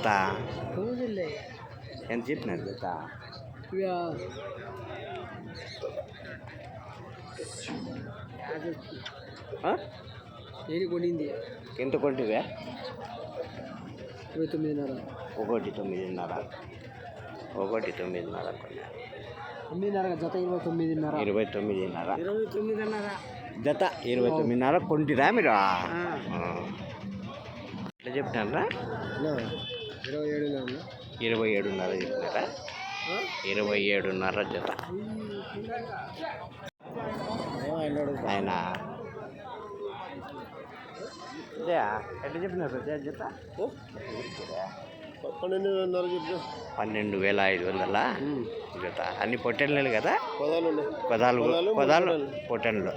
జత. ఎంత చెప్పినారు జత? కొనింది? ఎంత కొంటివే ఇరవై తొమ్మిదిన్నర. ఒకటి తొమ్మిదిన్నర. ఒకటి తొమ్మిదిన్నర కొన్నారు తొమ్మిదిన్నర జత ఇరవై తొమ్మిదిన్నర? ఇరవై తొమ్మిదిన్నర. ఇరవై తొమ్మిదిన్నర. జత ఇరవై తొమ్మిదిన్నర కొంటిరా మీరు. ఎట్లా చెప్పినారా? ఇరవై ఏడు ఇరవై ఏడున్నర చెప్పినారా? ఇరవై ఏడున్నర జత. ఆయన ఎట్లా చెప్పినారు జత? చెప్పు పన్నెండు వేల ఐదు వందల జత. అన్ని పొట్టెళ్ళు కదా? పదాలు పదాలు పొట్టెళ్ళు.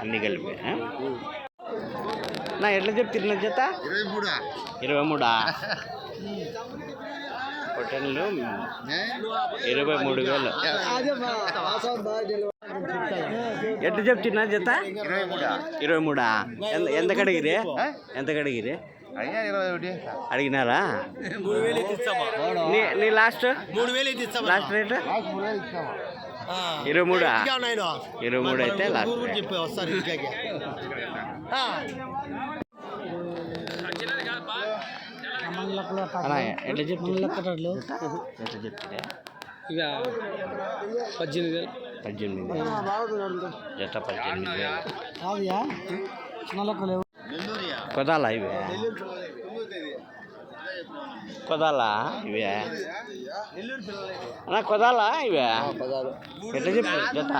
అన్ని కలిపి ఆ? నా ఎట్లా చెప్తున్నా జత? ఇరవై మూడు? ఇరవై మూడా? పొట్టెళ్ళు ఇరవై మూడు వేలు. ఎట్లా చెప్తున్నా జత? ఇరవై మూడు? ఇరవై మూడా? ఎంత కడిగిరి ఎంత కడిగిరి అయ్యా ఇరవై ఒకటి. అడిగినారా? మూడు వేలు ఇస్తామా నీ నీ లాస్ట్? మూడు వేలు లాస్ట్ రేట్? మూడు వేలు ఇస్తామా ఇరవై మూడా? ఇరవై మూడు అయితే లాస్ట్. ఎట్లా చెప్తున్నా ఎట్లా చెప్తున్నా ఇక పద్దెనిమిది వేలు. పద్దెనిమిది జత పద్దెనిమిది వేలు. కొదాలా ఇవే? కొదాలా ఇవే? అన్నా కొదాలా ఇవే? ఎట్లా చెప్పు జత?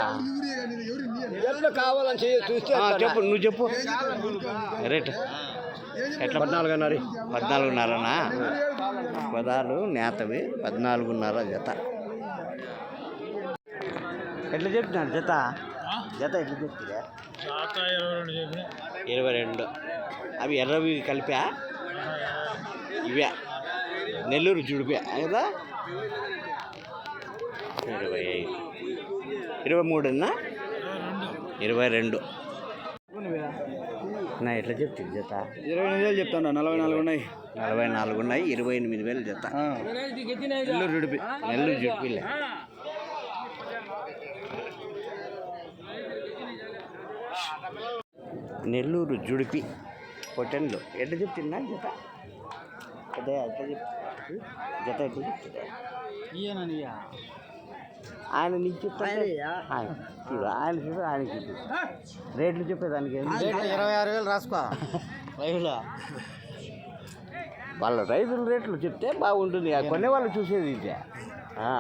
ఎట్లా కావాలని చెప్పు నువ్వు చెప్పు. రేట్. ఎట్లా పద్నాలుగున్నర. పద్నాలుగున్నరనా? పదాలు నేతవి. పద్నాలుగున్నర జత. ఎట్లా చెప్తున్నారు జత? జత ఎట్లా చెప్తుందా ఇరవై రెండు. అవి ఎర్రవి కలిపా? ఇవే. నెల్లూరు జుడిపే కదా? ఇరవై ఐదు. ఇరవై మూడున్నా? ఇరవై రెండు. నా ఎట్లా చెప్తుంది జత? ఇరవై ఎనిమిది వేలు చెప్తాను నలభై నాలుగు ఉన్నాయి. నలభై నాలుగు ఉన్నాయి ఇరవై ఎనిమిది వేలు జత. నెల్లూరు జుడిపి నెల్లూరు జుడిపిలే. నెల్లూరు జుడిపి పొటెన్లు ఎట్లా చెప్తున్నా జత? అదే ఎట్లా చెప్తుంది జత ఎట్లా చెప్తుంది? ఆయన నీకు చెప్తాను ఆయన చూడు, ఆయన చూడు ఆయన చూడు రేట్లు చెప్పేదానికి ఏంది? ఇరవై ఆరు వేలు రాసుకో. రైతులా వాళ్ళ రైతుల రేట్లు చెప్తే బాగుంటుంది. ఆ కొనే వాళ్ళు చూసేది ఇదే. ఆ.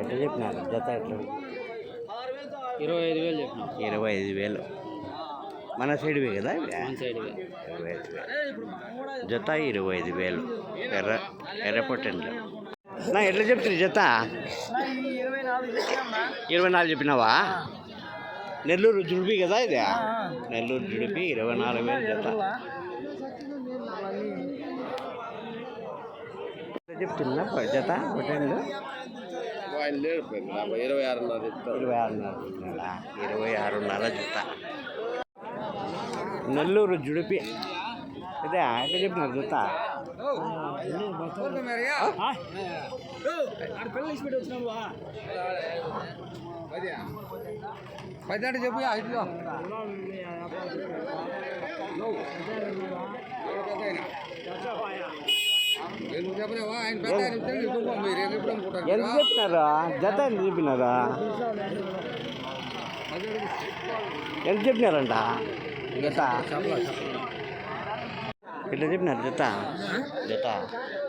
ఎట్లా చెప్పినారు? జత ఎట్లా? ఇరవై ఐదు వేలు చెప్పిన. ఇరవై ఐదు వేలు. మన సైడ్వే కదా? ఇవి? సైడ్ ఇరవై ఐదు వేలు జత ఇరవై ఐదు వేలు. ఎర్ర ఎర్రపొట్టండి నా ఎట్లా చెప్తుంది జత? ఇరవై నాలుగు చెప్పినావా? నెల్లూరు జుడిపి కదా ఇది? నెల్లూరు జుడిపి ఇరవై నాలుగు వేలు జత. చెప్తున్నా జత పొట్టండు ఇరవై ఆరున్నర ఇరవై ఆరున్నర? ఇరవై ఆరున్నర జత. నెల్లూరు జుడిపి. ఇదే ఎట్లా చెప్పినారు జత పదిహేడు చెప్పు ఐదులో? ఎంత చెప్పినారా జత ఎంత చెప్పినారా? ఎంత చెప్పినారంట? జత. ఎట్లా చెప్పినారు జత. జత.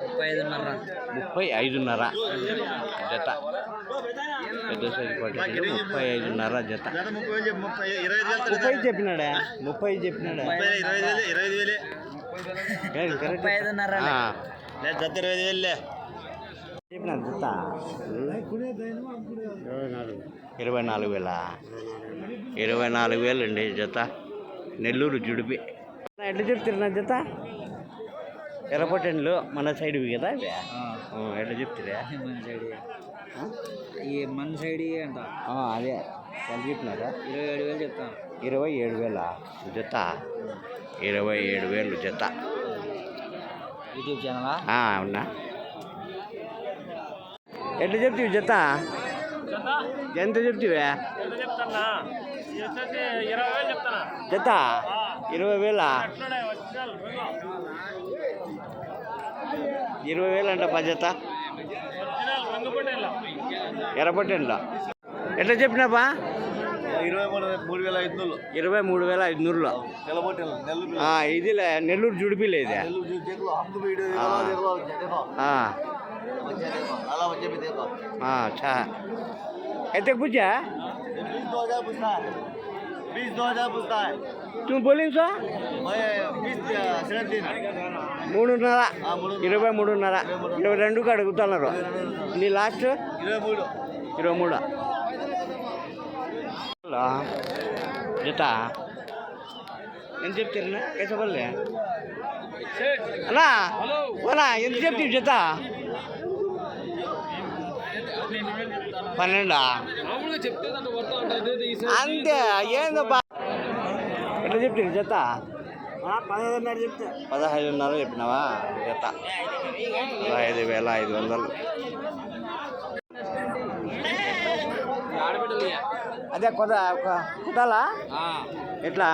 ముప్పై ఐదున్నర ముప్పై ఐదున్నర జత. పెద్ద సైజు ముప్పై ఐదున్నర జత. ముప్పై చెప్పినాడా? ముప్పై చెప్పినాడా? కరెక్ట్? జత ఇరవై వేలే చెప్పినారు జత. ఇరవై నాలుగు వేల? ఇరవై నాలుగు వేలు అండి జత. నెల్లూరు జుడిపి. ఎట్లా చెప్తారు జత? ఎర్రపట్టెండ్లు మన సైడ్వి కదా ఎట్లా చెప్తారా మన సైడ్ ఈ మన సైడ్ అంట. ఆ, అదే. ఎంత చెప్పినారా ఇరవై ఏడు వేలు చెప్తాను. ఇరవై ఏడు వేల? జత? ఇరవై ఏడు వేలు జత. యూట్యూబ్ ఛానలా? ఆ, అవునా? ఎట్లా చెప్తివి జత? ఎంత చెప్తివే జత ఇరవై వేల ఇరవై వేలు? అంట జత ఎర్రపట్టెండ్లో ఎట్లా చెప్పినాపా ఇరవై మూడు వేల ఐదు నూరులో ఇది నెల్లూరు జుడిపిలే ఇది. అయితే పూజ दो हजार पूछता है बीस दो हजार पूछता है నువ్వు పోలింగ్ సో मैं बीस साढ़े तीन మూడున్నర हाँ बोलो ఇరవై మూడున్నర ఇరవై రెండుకి అడుగుతున్నారు నీ లాస్ట్ इरवై మూడు ఇరవై మూడు హలో జత ఎంత చెప్తారన్నా కేసపల్లి అన్నా అన్నా ఎంత చెప్తావు జత పన్నెండా అంతే ఏందబ్బా ఎట్లా చెప్తారు జత? పదహైదున్నర చెప్తే. పదహైదున్నర చెప్పినావా? జత. పదహైదు వేల ఐదు వందలు. అదే కొద కుట్టాలా ఎట్లా?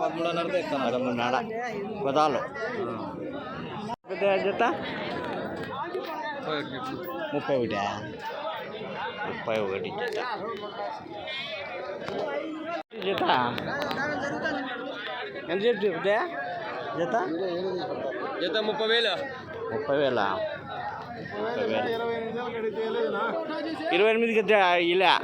పదమూడున్నర ఇస్తాను పదమూడున్నర. కుదాలు. పెద్ద జత? ముప్పై ఒకటి. ముప్పై ఒకటి. జత? జత ఎంత చెప్తే జత? జత ముప్పై వేలు. ముప్పై వేల. ఇరవై ఎనిమిదికి ఇలా.